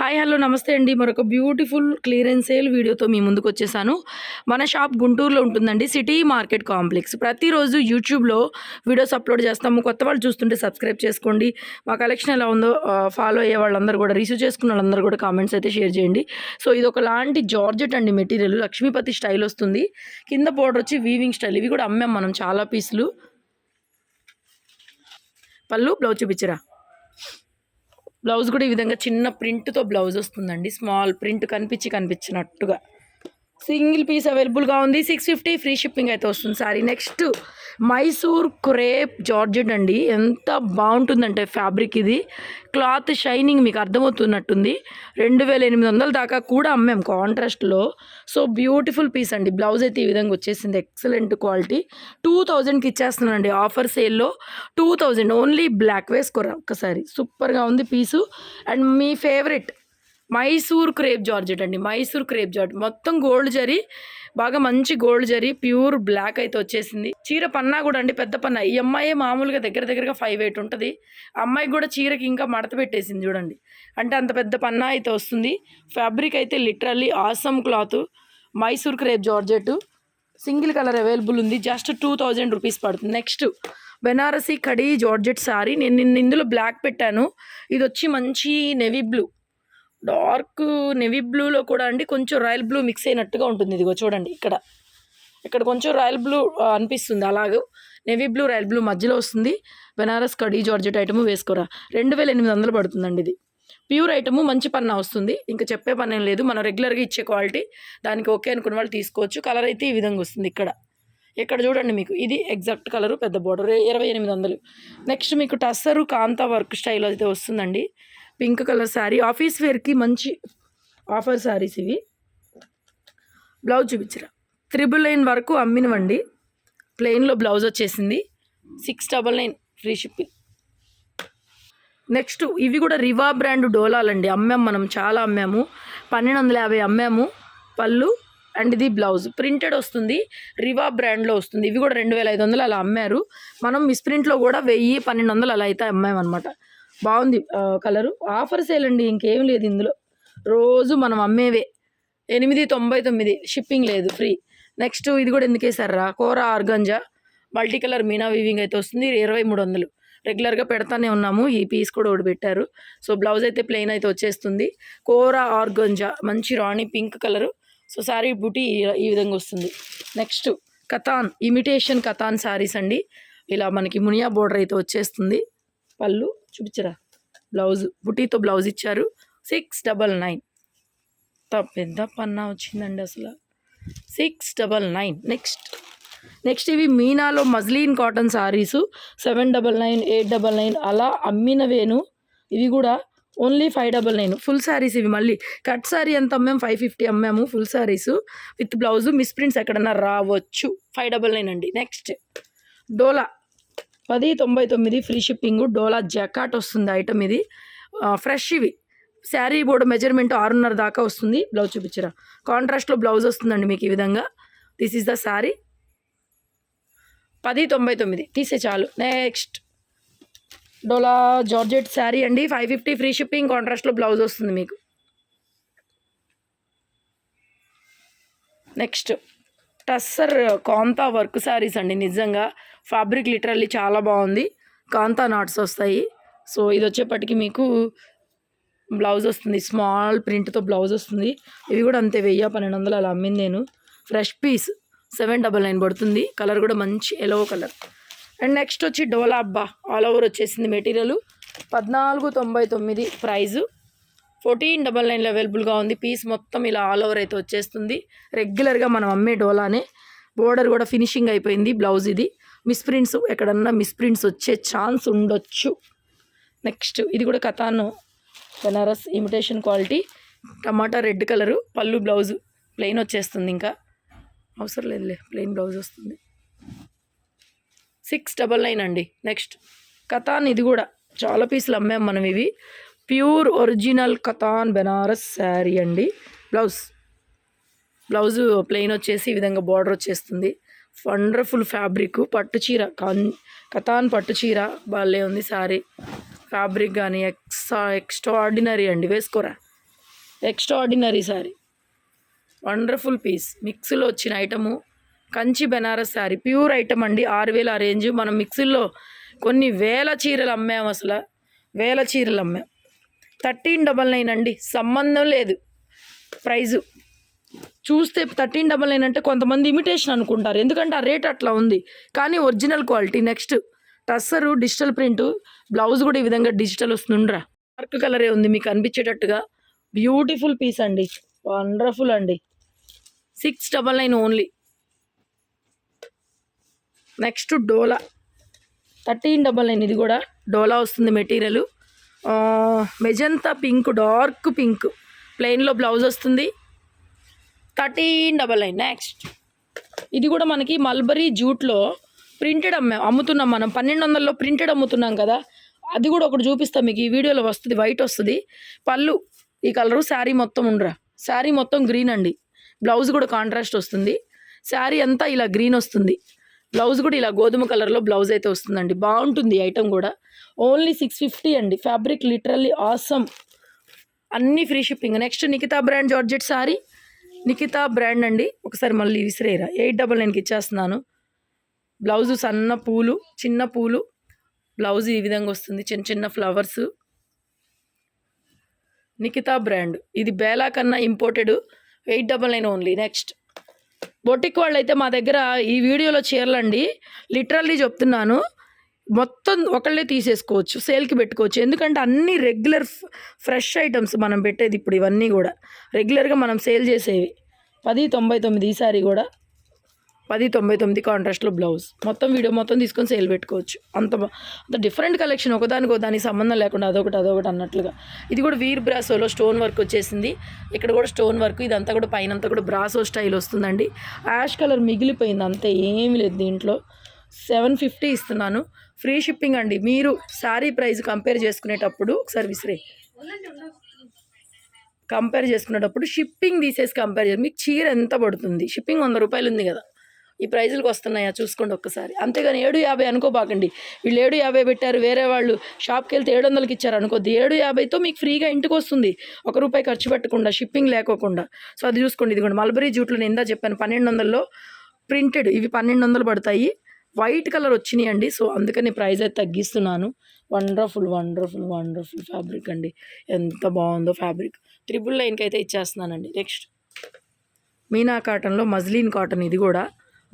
Hi hello నమస్తే అండి. మరొక బ్యూటిఫుల్ క్లియరెన్స్ సేల్ వీడియోతో మీ ముందుకు వచ్చేసాను. మన షాప్ గుంటూరులో ఉంటుందండి సిటీ మార్కెట్ కాంప్లెక్స్. ప్రతిరోజు యూట్యూబ్లో వీడియోస్ అప్లోడ్ చేస్తాము. కొత్త వాళ్ళు చూస్తుంటే సబ్స్క్రైబ్ చేసుకోండి. మా కలెక్షన్ ఎలా ఉందో ఫాలో అయ్యే వాళ్ళందరూ కూడా రిసీవ్ చేసుకున్న వాళ్ళందరూ కూడా కామెంట్స్ అయితే షేర్ చేయండి. సో ఇది ఒకలాంటి జార్జెట్ అండి మెటీరియల్. లక్ష్మీపతి స్టైల్ వస్తుంది. కింద బోర్డర్ వచ్చి వీవింగ్ స్టైల్. ఇవి కూడా అమ్మాం మనం చాలా పీసులు. పళ్ళు బ్లౌజ్ చూపించరా? బ్లౌజ్ కూడా ఈ విధంగా చిన్న ప్రింట్తో బ్లౌజ్ వస్తుందండి. స్మాల్ ప్రింట్ కనిపించి కనిపించినట్టుగా. సింగిల్ పీస్ అవైలబుల్గా ఉంది. సిక్స్ ఫిఫ్టీ ఫ్రీ షిప్పింగ్ అయితే వస్తుంది sari. Next Mysore crepe georgette అండి. ఎంత బాగుంటుందంటే ఫ్యాబ్రిక్ ఇది. క్లాత్ షైనింగ్ మీకు అర్థమవుతున్నట్టుంది. రెండు వేల ఎనిమిది వందల దాకా కూడా అమ్మాం కాంట్రాస్ట్లో. సో బ్యూటిఫుల్ పీస్ అండి. బ్లౌజ్ అయితే ఈ విధంగా వచ్చేసింది. Excellent quality. టూ థౌజండ్కి ఇచ్చేస్తున్నానండి ఆఫర్ సేల్లో. టూ థౌజండ్ ఓన్లీ బ్లాక్ వేసుకోరా ఒక్కసారి. సూపర్గా ఉంది పీసు. అండ్ మీ ఫేవరెట్ మైసూర్ క్రేప్ జార్జెట్ అండి మైసూర్ క్రేప్ జార్జెట్. మొత్తం గోల్డ్ జరీ బాగా మంచి గోల్డ్ జరీ ప్యూర్ బ్లాక్ అయితే వచ్చేసింది. చీర పన్నా కూడా అండి పెద్ద పన్నా. ఈ అమ్మాయి మామూలుగా దగ్గర దగ్గరగా ఫైవ్ ఎయిట్ ఉంటుంది. అమ్మాయికి కూడా చీరకి ఇంకా మడత పెట్టేసింది చూడండి. అంటే అంత పెద్ద పన్నా అయితే వస్తుంది. ఫ్యాబ్రిక్ అయితే literally awesome cloth Mysore crepe georgette. Single colour available ఉంది. జస్ట్ టూ థౌజండ్ రూపీస్ పడుతుంది. నెక్స్ట్ బెనారసీ కడీ జార్జెట్ సారీ నేను నిన్న ఇందులో బ్లాక్ పెట్టాను. ఇది వచ్చి మంచి నెవీ బ్లూ డార్క్ నెవీ బ్లూలో కూడా అండి కొంచెం రాయల్ బ్లూ మిక్స్ అయినట్టుగా ఉంటుంది. ఇదిగో చూడండి ఇక్కడ. ఇక్కడ కొంచెం రాయల్ బ్లూ అనిపిస్తుంది. అలాగే నెవీ బ్లూ రాయల్ బ్లూ మధ్యలో వస్తుంది. బెనారస్ కడీ జార్జెట్ ఐటమ్ వేసుకోరా. రెండు వేల ఎనిమిది వందలు పడుతుందండి ఇది. ప్యూర్ ఐటమ్ మంచి పన్నా వస్తుంది. ఇంకా చెప్పే పని ఏం లేదు. మనం రెగ్యులర్గా ఇచ్చే క్వాలిటీ దానికి ఓకే అనుకున్న వాళ్ళు తీసుకోవచ్చు. కలర్ అయితే ఈ విధంగా వస్తుంది ఇక్కడ. ఇక్కడ చూడండి మీకు. ఇది ఎగ్జాక్ట్ కలరు పెద్ద బోర్డర్. ఇరవై ఎనిమిది వందలు. నెక్స్ట్ మీకు టస్సరు కాంతా వర్క్ స్టైల్ అయితే వస్తుందండి. Pink colour sari. ఆఫీస్ వేర్కి మంచి ఆఫర్ శారీస్ ఇవి. బ్లౌజ్ చూపించరా. త్రిబుల్ నైన్ వరకు అమ్మినవండి. ప్లెయిన్లో బ్లౌజ్ వచ్చేసింది. Six double nine free shipping. Next ఇవి కూడా రివా బ్రాండ్ డోలాలండి. అమ్మాము మనం చాలా అమ్మాము. పన్నెండు వందల యాభై అమ్మాము. పళ్ళు అండ్ ఇది బ్లౌజ్. ప్రింటెడ్ వస్తుంది. రివా బ్రాండ్లో వస్తుంది. ఇవి కూడా రెండు వేల ఐదు వందలు అలా అమ్మారు. మనం మిస్ప్రింట్లో కూడా వెయ్యి పన్నెండు వందలు అలా అయితే అమ్మామన్నమాట. బాగుంది. కలరు. ఆఫర్ సేల్ అండి ఇంకేం లేదు ఇందులో. రోజు మనం అమ్మేవే. ఎనిమిది తొంభై తొమ్మిది. షిప్పింగ్ లేదు ఫ్రీ. నెక్స్ట్ ఇది కూడా ఎందుకు వేసారా కూర organza. Multi colour meena weaving అయితే వస్తుంది ఇరవై మూడు వందలు. రెగ్యులర్గా పెడతానే ఉన్నాము ఈ పీస్ కూడా ఒకటి పెట్టారు. సో బ్లౌజ్ అయితే ప్లెయిన్ అయితే వచ్చేస్తుంది. కూర ఆర్గంజా. మంచి rani pink colour. So sari buti ఈ- ఈ విధంగా వస్తుంది. నెక్స్ట్ కథాన్. ఇమిటేషన్ కథాన్ శారీస్ అండి. ఇలా మనకి మునియా బోర్డర్ అయితే వచ్చేస్తుంది. పళ్ళు చూపించరా? బ్లౌజ్ బుటీతో బ్లౌజ్ ఇచ్చారు. సిక్స్ డబల్ నైన్ పెద్ద పన్నా వచ్చిందండి అసలు. Six double nine next next ఇవి మీనాలో muslin cotton saris seven double nine eight double nine అలా అమ్మినవేను ఇవి కూడా only five double nine full saris ఇవి మళ్ళీ. కట్ శారీ ఎంత అమ్మాము five fifty అమ్మాము full saris with blouse misprints ఎక్కడన్నా రావచ్చు. ఫైవ్ డబల్ నైన్ అండి. నెక్స్ట్ డోలా. పది తొంభై తొమ్మిది ఫ్రీ షిప్పింగ్ డోలా జకాట్ వస్తుంది ఐటమ్ ఇది. ఫ్రెష్ ఇవి. శారీ బోర్డు మెజర్మెంట్ ఆరున్నర దాకా వస్తుంది. బ్లౌజ్ చూపించరా? కాంట్రాస్ట్లో బ్లౌజ్ వస్తుందండి మీకు ఈ విధంగా. This is the sari. పది తొంభై తొమ్మిది. తీసే చాలు. నెక్స్ట్ డోలా జార్జెట్ శారీ అండి. ఫైవ్ ఫిఫ్టీ ఫ్రీ షిప్పింగ్ కాంట్రాస్ట్లో బ్లౌజ్ వస్తుంది మీకు. నెక్స్ట్ టస్సర్ కాంతా వర్క్ శారీస్ అండి. నిజంగా ఫ్యాబ్రిక్ లిటరల్లీ చాలా బాగుంది. కాంతా నాట్స్ వస్తాయి. సో ఇది వచ్చేప్పటికి మీకు బ్లౌజ్ వస్తుంది. స్మాల్ ప్రింట్తో బ్లౌజ్ వస్తుంది. ఇవి కూడా అంతే వెయ్యి పన్నెండు వందలు అలా అమ్మింది నేను. Fresh piece seven double nine పడుతుంది. కలర్ కూడా మంచి ఎల్లో కలర్. అండ్ నెక్స్ట్ వచ్చి డోలా అబ్బా. ఆల్ ఓవర్ వచ్చేసింది మెటీరియల్. పద్నాలుగు తొంభై తొమ్మిది ప్రైజు. ఫోర్టీన్ డబల్ నైన్లో అవైలబుల్గా ఉంది. పీస్ మొత్తం ఇలా ఆల్ ఓవర్ అయితే వచ్చేస్తుంది. రెగ్యులర్గా మనం అమ్మే డోలానే బోర్డర్ కూడా ఫినిషింగ్ అయిపోయింది బ్లౌజ్ ఇది. మిస్ప్రింట్స్ ఎక్కడన్నా మిస్ప్రింట్స్ వచ్చే ఛాన్స్ ఉండొచ్చు. నెక్స్ట్ ఇది కూడా Katan Banaras imitation quality. Tomato red colour పళ్ళు బ్లౌజ్ ప్లెయిన్ వచ్చేస్తుంది ఇంకా. అవసరం లేదులే ప్లెయిన్ బ్లౌజ్ వస్తుంది. సిక్స్ డబల్ నైన్ అండి. నెక్స్ట్ కథాన్ ఇది కూడా చాలా పీసులు అమ్మాం మనం ఇవి. ప్యూర్ ఒరిజినల్ కథాన్ బెనారస్ శారీ అండి. బ్లౌజ్ బ్లౌజ్ ప్లెయిన్ వచ్చేసి ఈ విధంగా బార్డర్ వచ్చేస్తుంది. వండర్ఫుల్ ఫ్యాబ్రిక్ పట్టు చీర కాన్ కథాన్ పట్టు చీర బాగాలే ఉంది శారీ. ఫ్యాబ్రిక్ కానీ ఎక్స్ట్రా ఎక్స్ట్రా ఆర్డినరీ అండి వేసుకోరా? ఎక్స్ట్రాడినరీ శారీ. వండర్ఫుల్ పీస్ మిక్స్లో వచ్చిన item Kanchi Banaras sari. Pure item అండి ఆరు వేల ఆ రేంజ్ మనం మిక్సీల్లో కొన్ని వేల చీరలు అమ్మాము అసలు. వేల చీరలు అమ్మాం. థర్టీన్ డబల్ నైన్ అండి. సంబంధం లేదు. ప్రైజు. చూస్తే థర్టీన్ డబల్ నైన్ అంటే కొంతమంది ఇమిటేషన్ అనుకుంటారు. ఎందుకంటే ఆ రేట్ అట్లా ఉంది. కానీ original quality. Next tussar digital print blouse కూడా ఈ విధంగా డిజిటల్ వస్తుండ్రా. డార్క్ కలరే ఉంది మీకు అనిపించేటట్టుగా. బ్యూటిఫుల్ పీస్ అండి. వండర్ఫుల్ అండి. Six double nine only. Next dola. Thirteen double nine ఇది కూడా డోలా వస్తుంది material. Magenta pink dark pink. ప్లెయిన్లో blouse వస్తుంది. Thirteen double nine. నెక్స్ట్ ఇది కూడా మనకి మల్బరీ జూట్లో ప్రింటెడ్ అమ్మా అమ్ముతున్నాం మనం. పన్నెండు వందల్లో ప్రింటెడ్ అమ్ముతున్నాం కదా. అది కూడా ఒకటి చూపిస్తాం మీకు. ఈ వీడియోలో వస్తుంది వైట్ వస్తుంది. పళ్ళు ఈ కలరు శారీ మొత్తం ఉండరా. శారీ మొత్తం గ్రీన్ అండి. బ్లౌజ్ కూడా కాంట్రాస్ట్ వస్తుంది. శారీ అంతా ఇలా గ్రీన్ వస్తుంది. బ్లౌజ్ కూడా ఇలా గోధుమ కలర్లో బ్లౌజ్ అయితే వస్తుందండి. బాగుంటుంది ఐటమ్ కూడా. ఓన్లీ సిక్స్ ఫిఫ్టీ అండి. Fabric literally awesome. అన్నీ free shipping. Next Nikita brand georgette sari. Nikita brand అండి. ఒకసారి మళ్ళీ విసిరేరా ఎయిట్ డబల్ నైన్కి ఇచ్చేస్తున్నాను. బ్లౌజు సన్న పూలు చిన్న పూలు. బ్లౌజ్ ఈ విధంగా వస్తుంది. చిన్న చిన్న ఫ్లవర్స్. నికితా బ్రాండ్. ఇది బేలా కన్నా imported eight double nine only. Next. Boutique వాళ్ళు అయితే మా దగ్గర ఈ వీడియోలో చీరలండి. లిటరల్లీ చెప్తున్నాను. మొత్తం ఒకళ్ళే తీసేసుకోవచ్చు సేల్కి పెట్టుకోవచ్చు. ఎందుకంటే అన్ని రెగ్యులర్ ఫ్రెష్ ఐటమ్స్ మనం పెట్టేది ఇప్పుడు ఇవన్నీ కూడా. రెగ్యులర్గా మనం సేల్ చేసేవి. పది తొంభై తొమ్మిది ఈసారి కూడా. పది తొంభై తొమ్మిది కాంట్రాస్ట్లో బ్లౌజ్. మొత్తం వీడియో మొత్తం తీసుకొని సేల్ పెట్టుకోవచ్చు. అంత అంత డిఫరెంట్ కలెక్షన్. ఒకదానికి దానికి సంబంధం లేకుండా అదొకటి అదొకటి అన్నట్లుగా. ఇది కూడా వీర్ బ్రాసోలో స్టోన్ వర్క్ వచ్చేసింది. ఇక్కడ కూడా స్టోన్ వర్క్ ఇదంతా కూడా పైన అంతా కూడా బ్రాసో స్టైల్ వస్తుందండి. యాష్ కలర్ మిగిలిపోయింది. అంతే ఏమీ లేదు దీంట్లో. సెవెన్ ఫిఫ్టీ ఇస్తున్నాను. ఫ్రీ షిప్పింగ్ అండి. మీరు శారీ ప్రైస్ కంపేర్ చేసుకునేటప్పుడు ఒకసారి విసిరే. కంపేర్ చేసుకునేటప్పుడు షిప్పింగ్ తీసేసి కంపేర్ చేసి మీకు చీర ఎంత పడుతుంది? షిప్పింగ్ వంద రూపాయలు ఉంది కదా. ఈ ప్రైజులకు వస్తున్నాయా? చూసుకోండి ఒక్కసారి. అంతేగాని ఏడు యాభై అనుకోబాకండి. వీళ్ళు ఏడు యాభై పెట్టారు. వేరే వాళ్ళు షాప్కి వెళ్తే ఏడు వందలకి ఇచ్చారు అనుకోద్ది. ఏడు యాభైతో మీకు ఫ్రీగా ఇంటికి వస్తుంది. ఒక రూపాయి ఖర్చు పెట్టకుండా షిప్పింగ్ లేకోకుండా. సో అది చూసుకోండి. ఇదిగోండి. మల్బరీ జూట్లో నేను ఇందా చెప్పాను పన్నెండు వందల్లో ప్రింటెడ్. ఇవి పన్నెండు వందలు పడతాయి. వైట్ కలర్ వచ్చినాయి అండి సో అందుకని ప్రైస్ అయితే తగ్గిస్తున్నాను. వండర్ఫుల్ వండర్ఫుల్ వండర్ఫుల్ ఫ్యాబ్రిక్ అండి. ఎంత బాగుందో ఫ్యాబ్రిక్. త్రిబుల్ లైన్కి అయితే ఇచ్చేస్తున్నానండి. నెక్స్ట్. మీనా కాటన్లో మజ్లీన్ కాటన్ ఇది కూడా.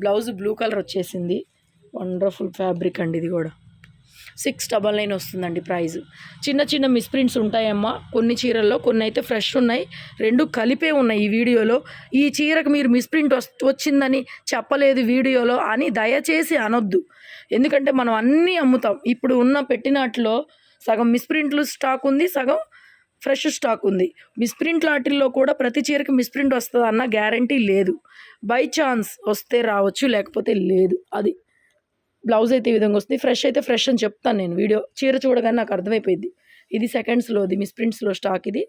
బ్లౌజ్ బ్లూ కలర్ వచ్చేసింది. వండర్ఫుల్ ఫ్యాబ్రిక్ అండి ఇది కూడా. సిక్స్ డబల్ నైన్ వస్తుందండి ప్రైస్ చిన్న చిన్న మిస్ప్రింట్స్ ఉంటాయమ్మా. కొన్ని చీరల్లో కొన్ని అయితే ఫ్రెష్ ఉన్నాయి. రెండు కలిపే ఉన్నాయి ఈ వీడియోలో. ఈ చీరకు మీరు మిస్ప్రింట్ వచ్చిందని చెప్పలేదు వీడియోలో అని దయచేసి అనొద్దు. ఎందుకంటే మనం అన్నీ అమ్ముతాం. ఇప్పుడు ఉన్న పెట్టినట్లో సగం మిస్ప్రింట్లు స్టాక్ ఉంది సగం ఫ్రెష్ స్టాక్ ఉంది. మిస్ప్రింట్ లాటిల్లో కూడా ప్రతి చీరకి మిస్ప్రింట్ వస్తుంది అన్న గ్యారంటీ లేదు. బై ఛాన్స్ వస్తే రావచ్చు లేకపోతే లేదు. అది బ్లౌజ్ అయితే ఈ విధంగా వస్తుంది. ఫ్రెష్ అయితే ఫ్రెష్ అని చెప్తాను నేను వీడియో. చీర చూడగానే నాకు అర్థమైపోయింది. ఇది సెకండ్స్లోది మిస్ప్రింట్స్లో స్టాక్ ఇది.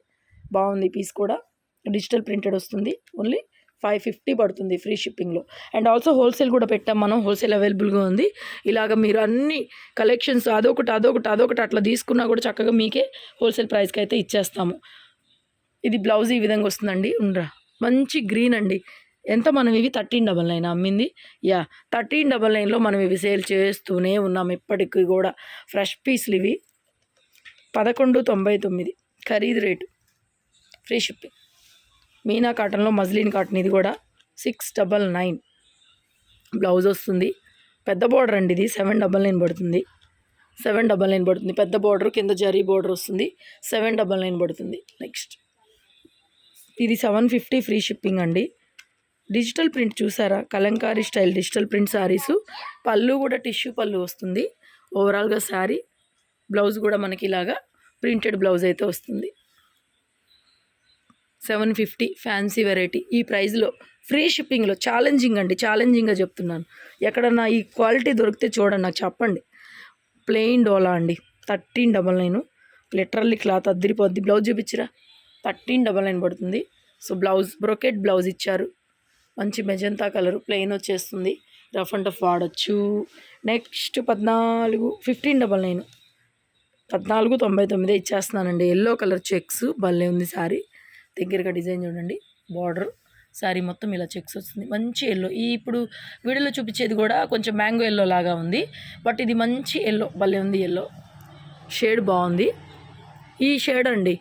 బాగుంది పీస్ కూడా. డిజిటల్ ప్రింటెడ్ వస్తుంది. ఓన్లీ ఫైవ్ ఫిఫ్టీ పడుతుంది ఫ్రీ షిప్పింగ్లో అండ్ ఆల్సో హోల్సేల్ కూడా పెట్టాం మనం. హోల్సేల్ అవైలబుల్గా ఉంది. ఇలాగ మీరు అన్ని కలెక్షన్స్ అదొకటి అదొకటి అదొకటి అట్లా తీసుకున్నా కూడా చక్కగా మీకే హోల్సేల్ ప్రైస్కి అయితే ఇచ్చేస్తాము. ఇది బ్లౌజ్ ఈ విధంగా వస్తుందండి. ఉండరా. మంచి గ్రీన్ అండి. ఎంత మనం ఇవి థర్టీన్ డబల్ నైన్ అమ్మింది? యా థర్టీన్ డబల్ నైన్లో మనం ఇవి సేల్ చేస్తూనే ఉన్నాం ఇప్పటికీ కూడా. ఫ్రెష్ పీస్లు ఇవి. పదకొండు తొంభై తొమ్మిది. ఖరీదు రేటు. Free shipping. మీనా కాటన్లో మజ్లీన్ కాటన్ ఇది కూడా సిక్స్ డబల్ నైన్. బ్లౌజ్ వస్తుంది. పెద్ద బోర్డర్ అండి ఇది. సెవెన్ డబల్ నైన్ పడుతుంది. సెవెన్ డబల్ నైన్ పడుతుంది. పెద్ద బోర్డర్ కింద జరీ బోర్డర్ వస్తుంది. సెవెన్ డబల్ నైన్ పడుతుంది. నెక్స్ట్. ఇది సెవెన్ ఫిఫ్టీ ఫ్రీ షిప్పింగ్ అండి. డిజిటల్ ప్రింట్ చూసారా? Kalamkari style digital print saris పళ్ళు కూడా టిష్యూ పళ్ళు వస్తుంది. ఓవరాల్గా శారీ బ్లౌజ్ కూడా మనకి ఇలాగా ప్రింటెడ్ బ్లౌజ్ అయితే వస్తుంది. Seven fifty fancy variety. ఈ ప్రైస్లో ఫ్రీ షిప్పింగ్లో ఛాలెంజింగ్ అండి ఛాలెంజింగ్గా చెప్తున్నాను. ఎక్కడన్నా ఈ క్వాలిటీ దొరికితే చూడండి నాకు చెప్పండి. ప్లెయిన్ డోలా అండి thirteen double nine. Literally cloth అద్దరిపోద్ది. Blouse చూపించరా? థర్టీన్ డబల్ నైన్ పడుతుంది. సో బ్లౌజ్ బ్రొకెట్ బ్లౌజ్ ఇచ్చారు. మంచి మెజంతా కలర్ ప్లెయిన్ వచ్చేస్తుంది. రఫ్ అండ్ టఫ్ వాడచ్చు. నెక్స్ట్ పద్నాలుగు ఫిఫ్టీన్ డబల్ నైన్. పద్నాలుగు తొంభై తొమ్మిది ఇచ్చేస్తున్నానండి. ఎల్లో కలర్ చెక్స్ భలే ఉంది శారీ దగ్గరగా డిజైన్ చూడండి. బార్డర్ శారీ మొత్తం ఇలా చెక్స్ వస్తుంది. మంచి ఎల్లో. ఈ ఇప్పుడు వీడియోలో చూపించేది కూడా కొంచెం మ్యాంగో ఎల్లో లాగా ఉంది. బట్ ఇది మంచి ఎల్లో భలే ఉంది ఎల్లో. షేడ్ బాగుంది. ఈ షేడ్ అండి.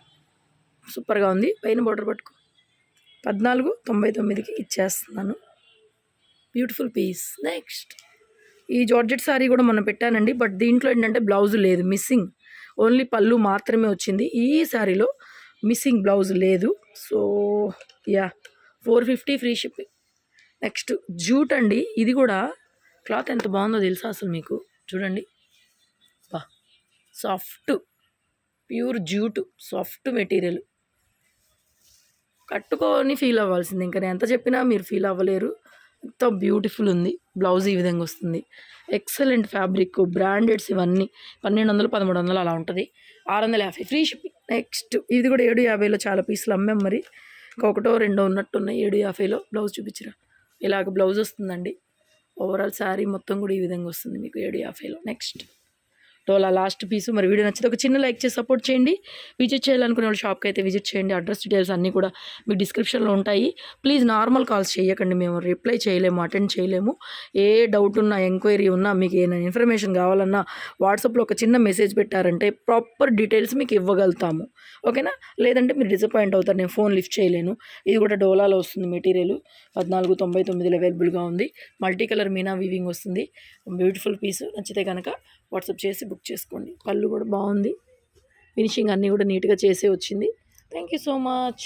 సూపర్గా ఉంది. పైన బార్డర్ పట్టుకో. పద్నాలుగు తొంభై తొమ్మిదికి ఇచ్చేస్తున్నాను. బ్యూటిఫుల్ పీస్ నెక్స్ట్ ఈ జార్జెట్ శారీ కూడా మనం పెట్టానండి. బట్ దీంట్లో ఏంటంటే బ్లౌజ్ లేదు. మిస్సింగ్ ఓన్లీ పళ్ళు మాత్రమే వచ్చింది. ఈ శారీలో మిస్సింగ్ బ్లౌజ్ లేదు. So yeah four fifty free shipping next jute అండి. ఇది కూడా క్లాత్ ఎంత బాగుందో తెలుసా అసలు మీకు? చూడండి. బా. Soft pure jute soft material కట్టుకొని ఫీల్ అవ్వాల్సింది. ఇంకా నేను ఎంత చెప్పినా మీరు ఫీల్ అవ్వలేరు. ఎంత బ్యూటిఫుల్ ఉంది. బ్లౌజ్ ఈ విధంగా వస్తుంది. ఎక్సలెంట్ ఫ్యాబ్రిక్ బ్రాండెడ్స్ ఇవన్నీ. పన్నెండు వందలు పదమూడు వందలు అలా ఉంటుంది. ఆరు వందల యాభై. Free shipping. నెక్స్ట్. ఇది కూడా ఏడు యాభైలో చాలా పీసులు అమ్మాం మరి. ఇంకొకటో రెండో ఉన్నట్టున్నాయి. ఏడు యాభైలో బ్లౌజ్ చూపించరా. ఇలాగ బ్లౌజ్ వస్తుందండి. ఓవరాల్ శారీ మొత్తం కూడా ఈ విధంగా వస్తుంది. మీకు ఏడు యాభైలో. నెక్స్ట్. Dola last piece. మరి వీడియో నచ్చితే ఒక చిన్న లైక్ చేసి సపోర్ట్ చేయండి. విజిట్ చేయాలనుకునే వాళ్ళు షాప్కి అయితే విజిట్ చేయండి. అడ్రస్ డీటెయిల్స్ అన్నీ కూడా మీకు డిస్క్రిప్షన్లో ఉంటాయి. ప్లీజ్ నార్మల్ కాల్స్ చేయకండి మేము రిప్లై చేయలేము అటెండ్ చేయలేము. ఏ డౌట్ ఉన్నా ఎంక్వైరీ ఉన్నా మీకు ఏమైనా ఇన్ఫర్మేషన్ కావాలన్నా వాట్సాప్లో ఒక చిన్న మెసేజ్ పెట్టారంటే ప్రాపర్ డీటెయిల్స్ మీకు ఇవ్వగలుగుతాము. ఓకేనా? లేదంటే మీరు డిసప్పాయింట్ అవుతారు. నేను ఫోన్ లిఫ్ట్ చేయలేను. ఇది కూడా డోలాలో వస్తుంది మెటీరియల్. పద్నాలుగు తొంభై తొమ్మిదిలో అవైలబుల్గా ఉంది. మల్టీ కలర్ మీనా వీవింగ్ వస్తుంది. బ్యూటిఫుల్ పీస్ నచ్చితే కనుక వాట్సాప్ చేసి బుక్ చేసుకోండి. పళ్ళు కూడా బాగుంది. ఫినిషింగ్ అన్నీ కూడా నీట్గా చేసే వచ్చింది. Thank you so much.